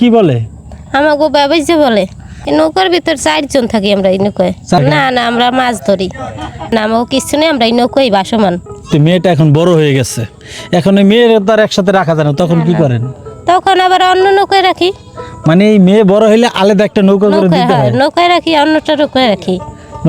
কি বলে? আমাকে বাবাইছে বলে নৌকার ভিতর চারজন থাকি আমরা এই নৌকায়। না না আমরা মাছ ধরি। না আমাকে কিছু নেই আমরা এই নৌকায় বাসমান। তো মেয়েটা এখন বড় হয়ে গেছে। এখন ওই মেয়ের তো আর একসাথে রাখা যায় না তখন কি করেন? তখন আবার অন্য নৌকায় রাখি। মানে এই মেয়ে বড় হইলে আলাদা একটা নৌকা করে দিতে হ্যাঁ হয়। নৌকায় রাখি অন্যটা নৌকায় রাখি।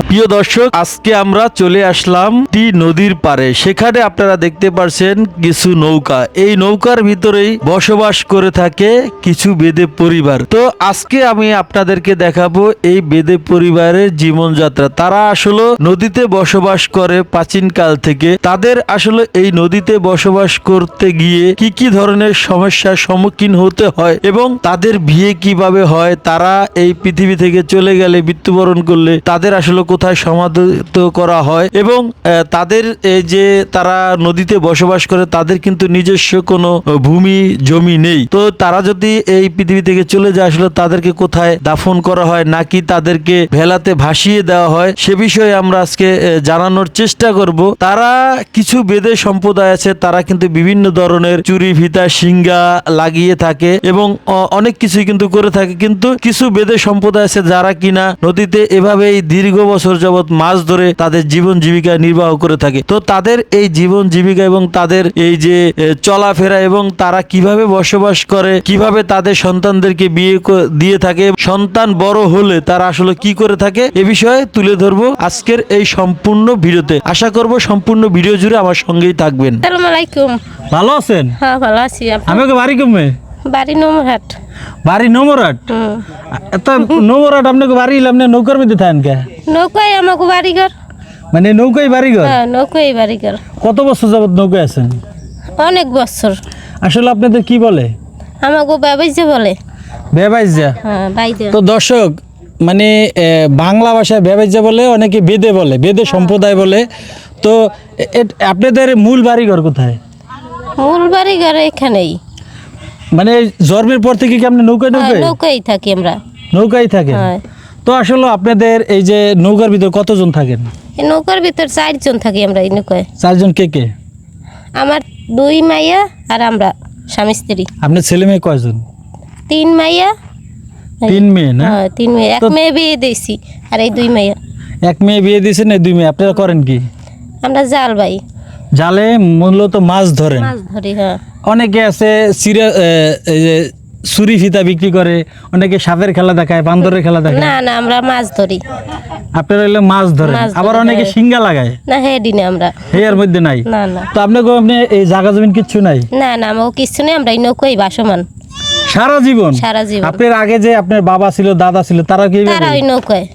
প্রিয় দর্শক, আজকে আমরা চলে আসলাম টি নদীর পারে সেখানে আপনারা দেখতে পারছেন কিছু নৌকা। এই নৌকার ভিতরেই বসবাস করে থাকে কিছু বেদে পরিবার। তো আজকে আমি আপনাদেরকে দেখাবো এই বেদে পরিবারের জীবনযাত্রা। তারা আসলে নদীতে বসবাস করে প্রাচীন কাল থেকে। তাদের আসলে এই নদীতে বসবাস করতে গিয়ে কি কি ধরনের সমস্যার সম্মুখীন হতে হয় এবং তাদের বিয়ে কীভাবে হয়, তারা এই পৃথিবী থেকে চলে গেলে, মৃত্যুবরণ করলে তাদের আসলে কোথায় সমাধিত করা হয় এবং তাদের যে তারা নদীতে বসবাস করে, তাদের কিন্তু নিজস্ব কোনো ভূমি, জমি নেই। তো তারা যদি এই পৃথিবী থেকে চলে যায়, আসলে তাদেরকে কোথায় দাফন করা হয়, নাকি তাদেরকে ভেলাতে ভাসিয়ে দেওয়া হয়, সে বিষয়ে আমরা আজকে জানানোর চেষ্টা করব। তারা কিছু বেদে সম্প্রদায় আছে, তারা কিন্তু বিভিন্ন ধরনের চুরি ভিতা সিঙ্গা লাগিয়ে থাকে এবং অনেক কিছুই কিন্তু করে থাকে। কিন্তু কিছু বেদে সম্প্রদায় আছে যারা কিনা নদীতে এভাবেই দীর্ঘ বছর যাবৎ মাছ ধরে তাদের জীবন জীবিকা নির্বাহ করে থাকে। তো তাদের এই জীবন জীবিকা এবং তাদের এই যে চলাফেরা এবং তারা কীভাবে বসবাস করে কীভাবে তাদের সন্তানদেরকে বিয়ে দিয়ে থাকে সন্তান বড় হলে তারা আসলে কি করে থাকে এ বিষয়ে তুলে ধরবো আজকের এই সম্পূর্ণ ভিডিওতে। আশা করব সম্পূর্ণ ভিডিও জুড়ে আমার সঙ্গেই থাকবেন। আলাইকুম। ভালো আছেন? হ্যাঁ ভালো আছি। আপনি? আমি বাড়ি কমে? বাড়ি নমরহাট। বাড়ি নমরাট এত আপনাকে বাড়ি এলাম না নৌকার মধ্যে থাকেন কে? নৌকায় আমাকে বাড়িঘর। মানে নৌকাই বাড়ি ঘর হ্যাঁ নৌকায় কত বছর যাবত নৌকায় আছেন? অনেক বছর। আসলে আপনাদের কি বলে? আমাকে ব্যবসা বলে। বেবাইজা হ্যাঁ বাইদে তো দর্শক মানে বাংলা ভাষায় বেবাইজা বলে অনেকে বেদে বলে বেদে সম্প্রদায় বলে। তো আপনাদের মূল বাড়ি ঘর কোথায়? মূল বাড়িঘর এখানেই। মানে জন্মের পর থেকে কি আপনি নৌকায় হ্যাঁ, নৌকায়? নৌকায় থাকি আমরা। নৌকায় থাকেন? হ্যাঁ। তো আসলে আপনাদের এই যে নৌকার ভিতর কতজন থাকেন? এই নৌকার ভিতর চারজন থাকি আমরা এই নৌকায়। চারজন কে কে? আমার দুই মাইয়া আর আমরা স্বামী স্ত্রী। আপনার ছেলে মেয়ে কয়জন? তিন মাইয়া। তিন মেয়ে না? হ্যাঁ তিন মেয়ে। এক মেয়ে বিয়ে দিয়েছি আর এই দুই মাইয়া। এক মেয়ে বিয়ে দিয়েছেন এই দুই মেয়ে। আপনারা করেন কি? আমরা জাল ভাই। জালে মূলত মাছ ধরেন। মাছ ধরি হ্যাঁ। অনেকে আছে সিরা ছুরি ফিতা বিক্রি করে অনেকে সাপের খেলা দেখায় বান্দরের খেলা দেখায়। না না আমরা মাছ ধরি। আপনারা হইলে মাছ মাছ আবার অনেকে হ্যাঁ। সিঙ্গা লাগায়। না হেডি না আমরা। এর মধ্যে নাই। না না। তো আপনাকে আপনি এই জায়গা জমিন কিচ্ছু নাই? না না আমাকে কিছু নেই আমরা এই নৌকায় বাসমান। সারা জীবন? সারা জীবন। আপনার আগে যে আপনার বাবা ছিল দাদা ছিল তারা কি? তারা ওই নৌকায়।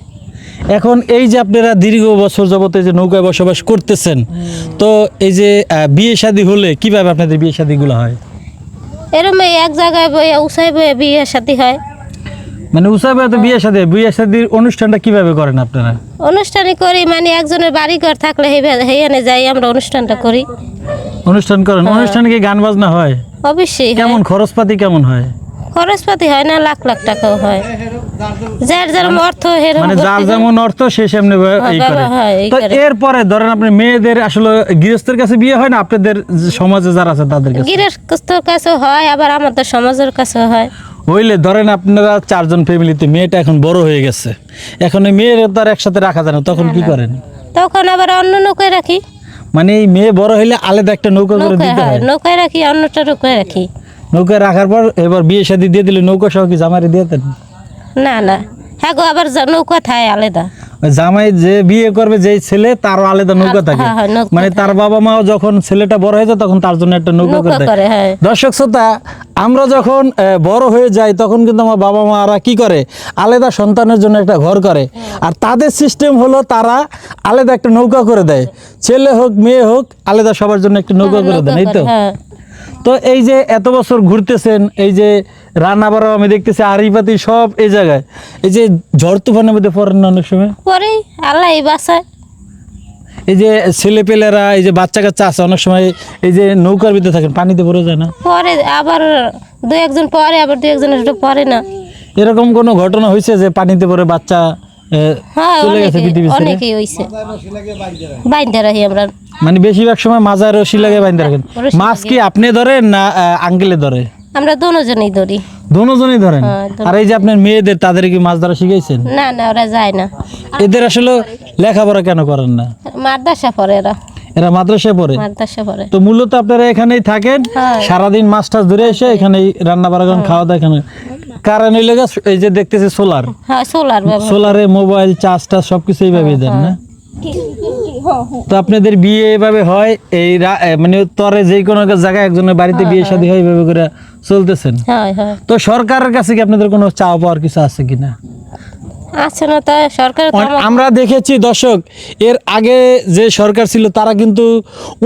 এখন এই যে আপনারা দীর্ঘ বছর যাবত এই যে নৌকায় বসবাস করতেছেন তো এই যে বিয়ে শাদী হলে কীভাবে আপনাদের বিয়ে শাদীগুলো হয়? এরম এক জায়গায় বয়ে উসাই বয়ে বিয়ে সাথী হয়। মানে উৎসবে তো বিয়ে শাদী বিয়ে শাদীর অনুষ্ঠানটা কীভাবে করেন আপনারা? অনুষ্ঠানই করি মানে একজনের বাড়ি ঘর থাকলে হেয়ানে যাই আমরা অনুষ্ঠানটা করি। অনুষ্ঠান করেন অনুষ্ঠানে কি গান বাজনা হয়? অবশ্যই কেমন খরচপাতি কেমন হয়? খরচপাতি হয় না লাখ লাখ টাকাও হয়। যার যেরকম অর্থ মানে যার যেমন অর্থ সে সেমনি হ্যাঁ, এই করে। হ্যাঁ, তো এরপরে ধরেন আপনি মেয়েদের আসলে গৃহস্থের কাছে বিয়ে হয় না? আপনাদের সমাজে যারা আছে তাদের কাছে? গৃহস্থর কাছেও হয় আবার আমাদের সমাজের কাছেও হয়। হইলে ধরেন আপনারা চারজন ফ্যামিলিতে মেয়েটা এখন বড় হয়ে গেছে। এখন এই মেয়ের তো আর একসাথে রাখা যায় না তখন কি করেন? তখন আবার অন্য নৌকায় রাখি। মানে এই মেয়ে বড় হইলে আলাদা একটা নৌকা করে দিতে হয় হয়। নৌকায় রাখি অন্যটা নৌকায় রাখি। নৌকা রাখার পর এবার বিয়ে শাদী দিয়ে দিলে নৌকা সহ কি জামাই দিয়ে দেন? না না। হ্যাঁ গো আবার নৌকা থাকে আলাদা। জামাই যে বিয়ে করবে যেই ছেলে তারও আলাদা নৌকা হ্যাঁ, থাকে। হ্যাঁ, মানে তার বাবা মাও যখন ছেলেটা বড় হয়ে যায় তখন তার জন্য একটা নৌকা করে দেয়। হ্যাঁ। দর্শক শ্রোতা আমরা যখন বড় হয়ে যাই তখন কিন্তু আমার বাবা মারা কি করে? আলাদা সন্তানের জন্য একটা ঘর করে। আর তাদের সিস্টেম হলো তারা আলাদা একটা নৌকা করে দেয়। ছেলে হোক মেয়ে হোক আলাদা সবার জন্য একটা নৌকা করে দেয় এই তো? হ্যাঁ। তো এই যে এত বছর ঘুরতেছেন এই যে রান্না বাড়া আমি দেখতেছি আড়িপাতি সব এই জায়গায়। এই যে ঝড় তুফানের মধ্যে পড়েন না অনেক সময়? পরে আল্লাহ এই বাসায়। এই যে ছেলে পেলেরা এই যে বাচ্চা কাচ্চা আছে অনেক সময় এই যে নৌকার ভিতরে থাকেন পানিতে পড়ে যায় না? পরে আবার দু একজন পরে আবার দু একজন পরে না। এরকম কোনো ঘটনা হয়েছে যে পানিতে পড়ে বাচ্চা চলে গেছে পৃথিবী অনেকেই হইছে। বাইন্দা রাখি আমরা। মানে বেশিরভাগ সময় মাজার রশি লাগে বাইন্ধে রাখেন। মাছ কি আপনি ধরেন না আঙ্কেলে ধরে? আমরা দুজনেই ধরি। দোনোজনই ধরেন? হ্যাঁ, আর এই যে আপনার মেয়েদের তাদের কি মাছ ধরা শিখাইছেন? না না ওরা যায় না। এদের আসলে লেখাপড়া কেন করেন না? মাদ্রাসা পড়ে এরা। এরা মাদ্রাসায় পড়ে? তো মূলত আপনারা এখানেই থাকেন? হ্যাঁ। সারাদিন মাছ টাছ ধরে এসে এখানেই রান্না বাড়া খাওয়া দাওয়া এখানে কারণ এই লেগে এই যে দেখতেছি সোলার। হ্যাঁ সোলার সোলারে মোবাইল চার্জ টার্জ সবকিছু এইভাবেই দেন না? তো আপনাদের বিয়ে এভাবে হয় এই মানে তরে যে কোনো জায়গায় একজনের বাড়িতে বিয়ে শাদী হয় এইভাবে করে চলতেছেন। হয় হয়। তো সরকারের কাছে কি আপনাদের কোনো চাওয়া পাওয়ার কিছু আছে কিনা? আমরা দেখেছি দর্শক এর আগে যে সরকার ছিল তারা কিন্তু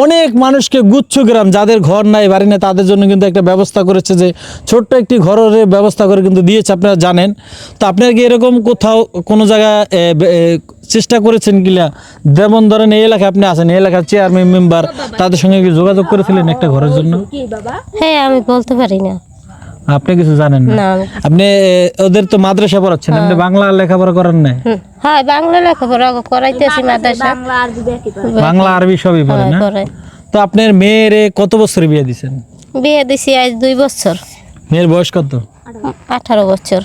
অনেক মানুষকে গুচ্ছ গ্রাম যাদের ঘর নাই বাড়ি নেই তাদের জন্য কিন্তু একটা ব্যবস্থা করেছে যে ছোট্ট একটি ঘরের ব্যবস্থা করে কিন্তু দিয়েছে আপনারা জানেন। তো আপনারা কি এরকম কোথাও কোনো জায়গায় চেষ্টা করেছেন কিনা? যেমন ধরেন এই এলাকায় আপনি আছেন এই এলাকার চেয়ারম্যান মেম্বার তাদের সঙ্গে কি যোগাযোগ করেছিলেন একটা ঘরের জন্য? হ্যাঁ আমি বলতে পারি না। আপনি কিছু জানেন না? আপনি ওদের তো মাদ্রাসা পড়াচ্ছেন আপনি বাংলা লেখাপড়া করেন না হয় বাংলা লেখাপড়া করাইতেছি মাদ্রাসা। বাংলা আরবি সবই পড়ে না? তো আপনার মেয়েরে কত বছর বিয়ে দিছেন? বিয়ে দিছি আজ দুই বছর। মেয়ের বয়স কত? আঠারো বছর।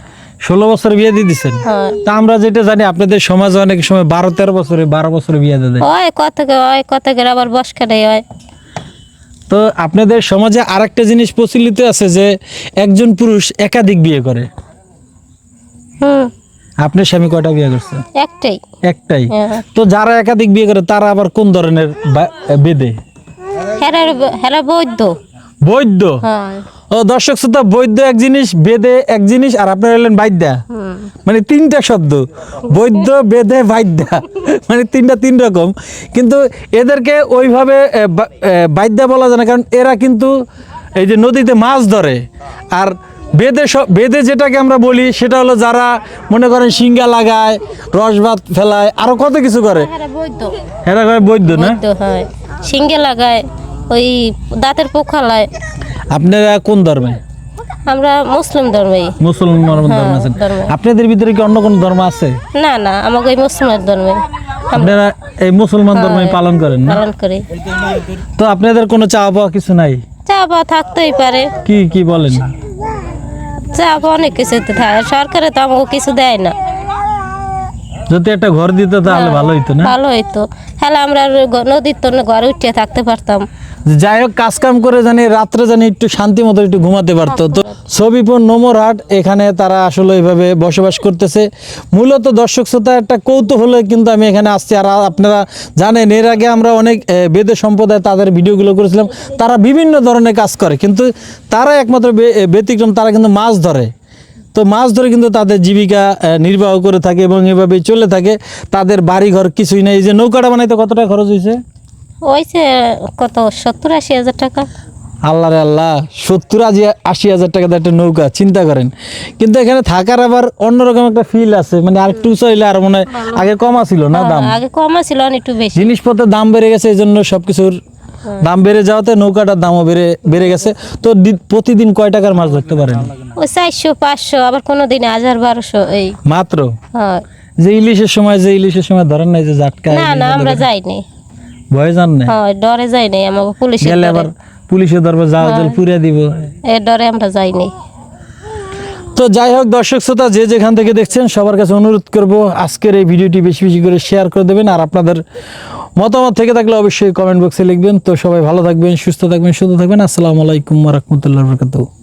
ষোলো বছর বিয়ে দিয়ে দিছেন? হয়। তা আমরা যেটা জানি আপনাদের সমাজে অনেক সময় বারো তেরো বছরে বারো বছরে বিয়ে দিয়ে দেয়। হয় কত হয় কত আবার বস কাটাই হয় তো আপনাদের সমাজে আর একটা জিনিস প্রচলিত আছে যে একজন পুরুষ একাধিক বিয়ে করে। হুম আপনার স্বামী কয়টা বিয়ে করছে? একটাই। একটাই। হ্যাঁ। তো যারা একাধিক বিয়ে করে তারা আবার কোন ধরনের বেদে? হেরা বৈদ্য। বৈদ্য? হয়। ও দর্শক শ্রোতা বৈদ্য এক জিনিস বেদে এক জিনিস আর আপনার হলেন বাইদ্যা। মানে তিনটা শব্দ বৈদ্য বেদে বাদ্যা মানে তিনটা তিন রকম। কিন্তু এদেরকে ওইভাবে এ, বা- এ, বাদ্যা বলা যায় না কারণ এরা কিন্তু এই যে নদীতে মাছ ধরে। আর বেদে বেদে যেটাকে আমরা বলি সেটা হলো যারা মনে করেন সিঙ্গা লাগায় রসভাত ফেলায় আরও কত কিছু করে। বৈদ্য। এরা করে বৈদ্য না? সিঙ্গে লাগায় ওই দাঁতের পোখালায় আপনারা কোন ধর্মে? আমরা মুসলিম ধর্মেই মুসলমান ধর্ম আছেন। আপনাদের ভিতরে কি অন্য কোনো ধর্ম আছে? না না আমাকে ওই মুসলিমের ধর্মে। আপনারা এই মুসলমান ধর্মই পালন করেন না? পালন করি। তো আপনাদের কোনো চাওয়া পাওয়া কিছু নাই? চা পাওয়া থাকতেই পারে। কি কি বলেন? চা পাওয়া অনেক কিছুতে থাকে সরকারে তো আমাকে কিছু দেয় না। যদি একটা ঘর দিত তাহলে ভালো হইতো না? ভালো হইতো। তাহলে আমরা নদীর তো ঘরে উঠে থাকতে পারতাম। যাই হোক কাজ কাম করে জানি রাত্রে জানি একটু শান্তি মতো একটু ঘুমাতে পারতো। তো ছবিপুর নোমরহাট এখানে তারা আসলে এইভাবে বসবাস করতেছে। মূলত দর্শক শ্রোতা, একটা কৌতূহলে কিন্তু আমি এখানে আসছি। আর আপনারা জানেন, এর আগে আমরা অনেক বেদে সম্প্রদায় তাদের ভিডিওগুলো করেছিলাম। তারা বিভিন্ন ধরনের কাজ করে, কিন্তু তারা একমাত্র ব্যতিক্রম, তারা কিন্তু মাছ ধরে। তো মাছ ধরে কিন্তু তাদের জীবিকা নির্বাহ করে থাকে এবং এভাবে চলে থাকে। তাদের বাড়ি ঘর কিছুই নেই। এই যে নৌকাটা বানাইতে কত টাকা খরচ হয়েছে ওই যে কত? সত্তর আশি হাজার টাকা? আল্লাহ রে আল্লাহ সত্তর আশি আশি হাজার টাকা একটা নৌকা চিন্তা করেন। কিন্তু এখানে থাকার আবার অন্যরকম একটা ফিল আছে মানে আর একটু উঁচু হইলে আর মনে আগে কমা ছিল না দাম? আগে কম ছিল একটু বেশি। জিনিসপত্রের দাম বেড়ে গেছে এই জন্য সব কিছুর দাম বেড়ে যাওয়াতে নৌকাটার দামও বেড়ে বেড়ে গেছে। তো প্রতিদিন কয় টাকার মাছ ধরতে পারেন? ওই চারশো পাঁচশো আবার কোনো দিন হাজার বারোশো এই। মাত্র? যে ইলিশের সময় যে ইলিশের সময় ধরেন নাই যে জাটকা না না আমরা যাইনি। ভয় জান না হয় ডরে যাইনি আমাকে পুলিশের গেলে আবার পুলিশে ধরবে যা জল পুড়িয়ে দিব। এ ডরে আমরা যাইনি তো যাই হোক দর্শক শ্রোতা যে যেখান থেকে দেখছেন সবার কাছে অনুরোধ করব আজকের এই ভিডিওটি বেশি বেশি করে শেয়ার করে দেবেন। আর আপনাদের মতামত থেকে থাকলে অবশ্যই কমেন্ট বক্সে লিখবেন। তো সবাই ভালো থাকবেন সুস্থ থাকবেন সুস্থ থাকবেন। আসসালামু আলাইকুম রহমতুল্লাহ বরকাতুহ।